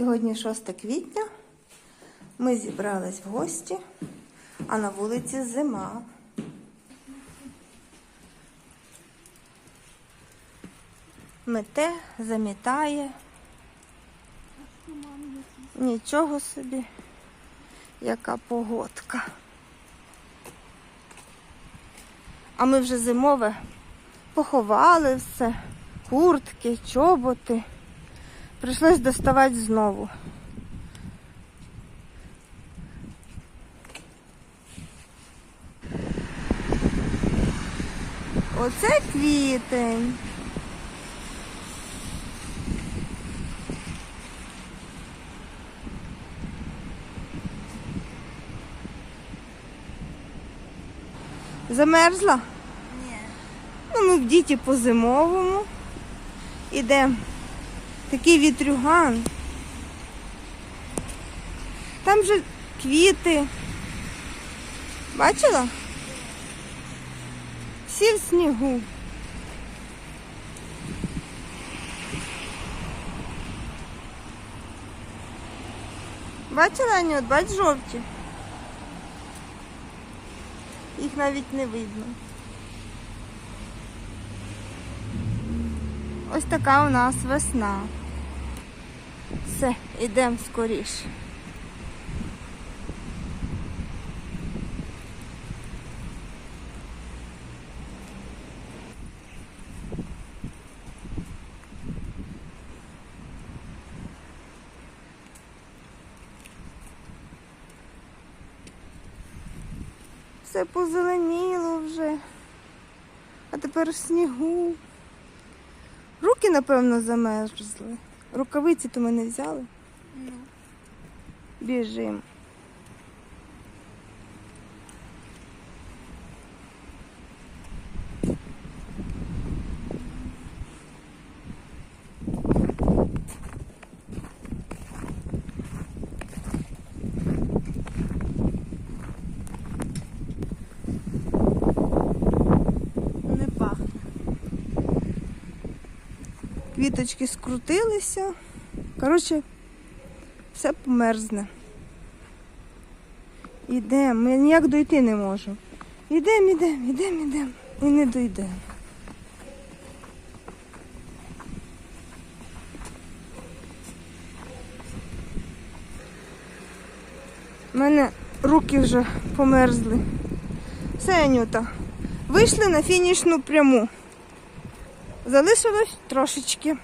Сьогодні 6 квітня. Ми зібрались в гості, а на вулиці зима. Мете, замітає. Нічого собі, яка погодка. А ми вже зимове поховали все, куртки, чоботи. Прийшлось доставати знову. Оце квітень. Замерзла? Ні. Ну, ми в діті по зимовому. Ідемо. Такий вітрюган. Там же квіти. Бачила? Всі в снігу. Бачила, Анют? Бач жовті. Їх навіть не видно. Ось така у нас весна. Все, йдемо скоріше. Все позеленіло вже. А тепер снігу. Руки, напевно, замерзли. Рукавиці то ми не взяли. Ну. Біжим. Квіточки скрутилися. Коротше, все померзне. Ідемо, ми ніяк дойти не можемо. Ідемо, ідемо, ідемо, ідемо. І не дойдемо. У мене руки вже померзли. Все, Анюта. Вийшли на фінішну пряму. Залишилось трошечки.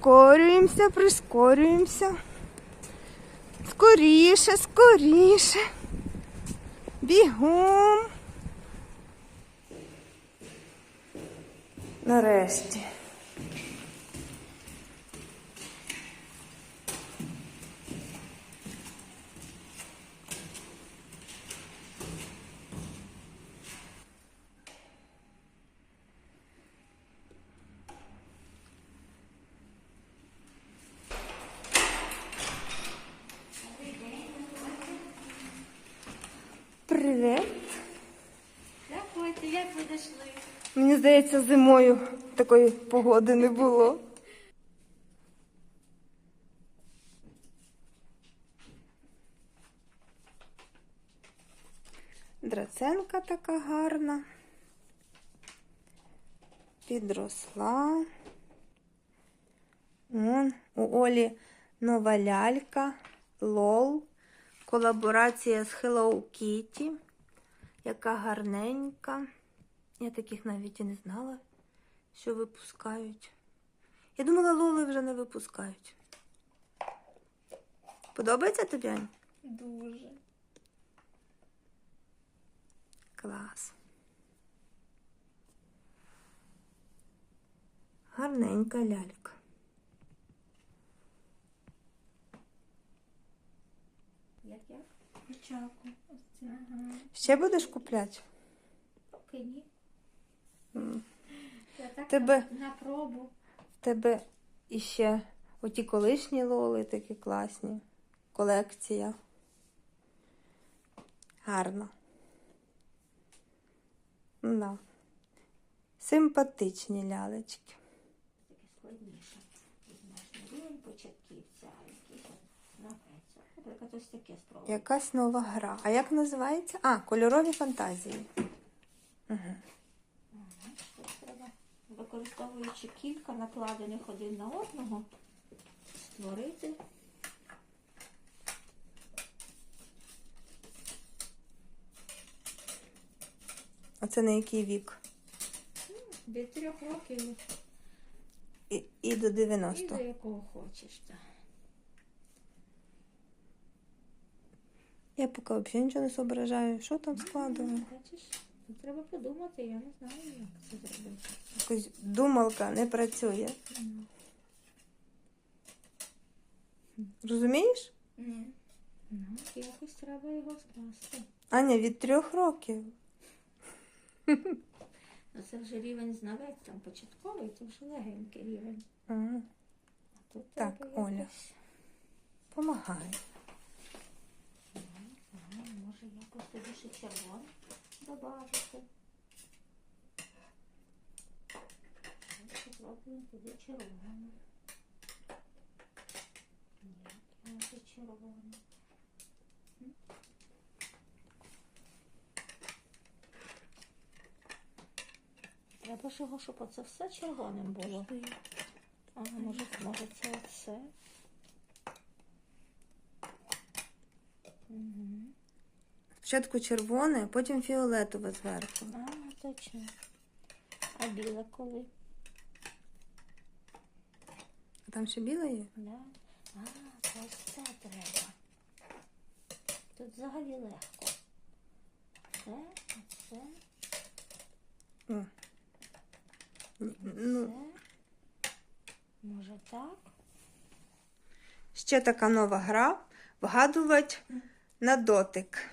Прискорюємося, прискорюємося. Скоріше, скоріше. Бігом. Нарешті. Привіт. Дякуйте, як ви дійшли? Мені здається, зимою такої погоди не було. Драценка така гарна. Підросла. Вон, у Олі нова лялька, лол. Колаборація з Hello Kitty. Яка гарненька. Я таких навіть і не знала, що випускають. Я думала, лоли вже не випускають. Подобається тобі, Ань? Дуже. Клас. Гарненька лялька. Як як? Почаку. Ага. Ще будеш купляти? Поки ні. М. Я так Тебе- на, на пробу. В тебе іще оті колишні лоли такі класні. Колекція. Гарно. Да. Симпатичні лялечки. Таке складніше. Візьмеш початківця, а. Наприклад, ось таке спробуй. Якась нова гра. А як називається? А, кольорові фантазії. Угу. Тут треба, використовуючи кілька накладених один на одного, створити Оце на який вік? від трьох років І, і до і до якого хочеш. Так. Я поки взагалі нічого не зображаю. Що там складую? Бачиш, тут треба подумати, я не знаю, як це зробити. Якось думалка не працює. Розумієш? Ні. Ну, якось треба його скласти. Аня від трьох років. Ну, це вже рівень знавець, там початковий, це вже легенький рівень. Ага. А тут Так, треба Оля. Помагай. Ага, може якось тоді ще червоно додати. Зробимо туди червоно. Ні, може червоно. Треба ж його, щоб оце все червоним було. А може, може це оце? Угу. Спочатку червоне, потім фіолетове зверху. А, точно. А біле коли? А там ще біле є? Да. А, то ось це треба. Тут взагалі легко. Це, оце, О. Ну, це. Може так? ще така нова гра. Вгадувати на дотик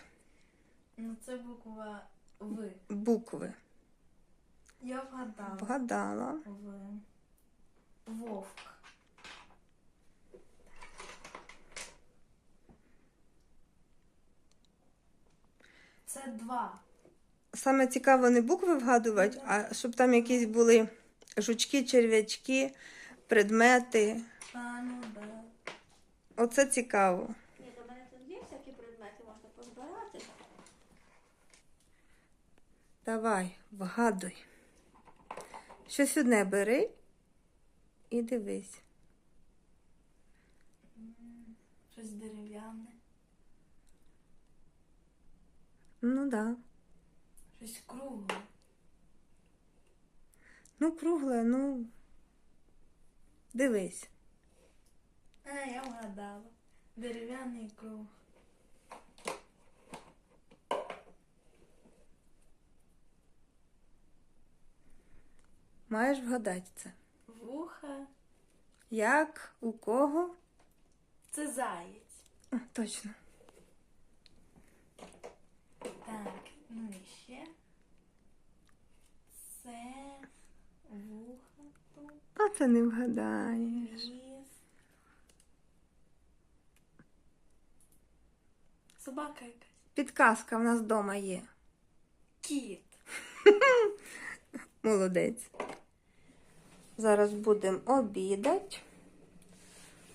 Ну, це буква В. букви. Я вгадала. Вгадала. В. Вовк. Це два. Саме цікаво не букви вгадувати, а щоб там якісь були жучки, черв'ячки, предмети. А, ну да. Оце цікаво. Ні, до мене тут є всякі предмети, можна позбирати. Давай, вгадуй. Щось одне бери і дивись. Щось дерев'яне. Ну да. Щось кругле. Ну, кругле, ну. Дивись. А, я вгадала. Дерев'яний круг. Маєш вгадати це. Вуха. Як, у кого? Це заєць. О, точно. Так, ну і ще. Це вуха тут. А це не вгадаєш. Ніс. Собака якась. Підказка в нас вдома є. Кіт. Молодець. Зараз будемо обідати.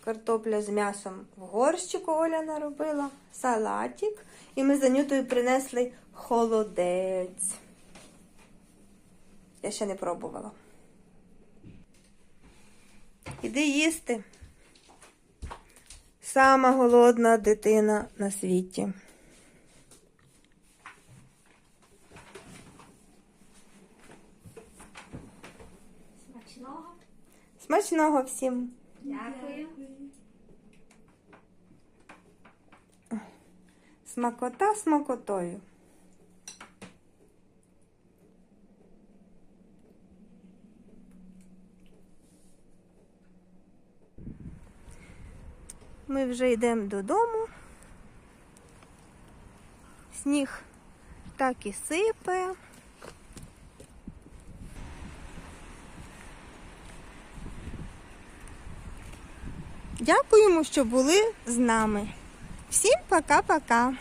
Картопля з м'ясом в горщику Оля наробила, салатик. І ми за Нютою принесли холодець. Я ще не пробувала. Іди їсти. Сама голодна дитина на світі. Смачного. Смачного всім! Дякую. Смакота смакотою. Ми вже йдемо додому. Сніг так і сипе. Дякуємо, що були з нами. Всім пока-пока.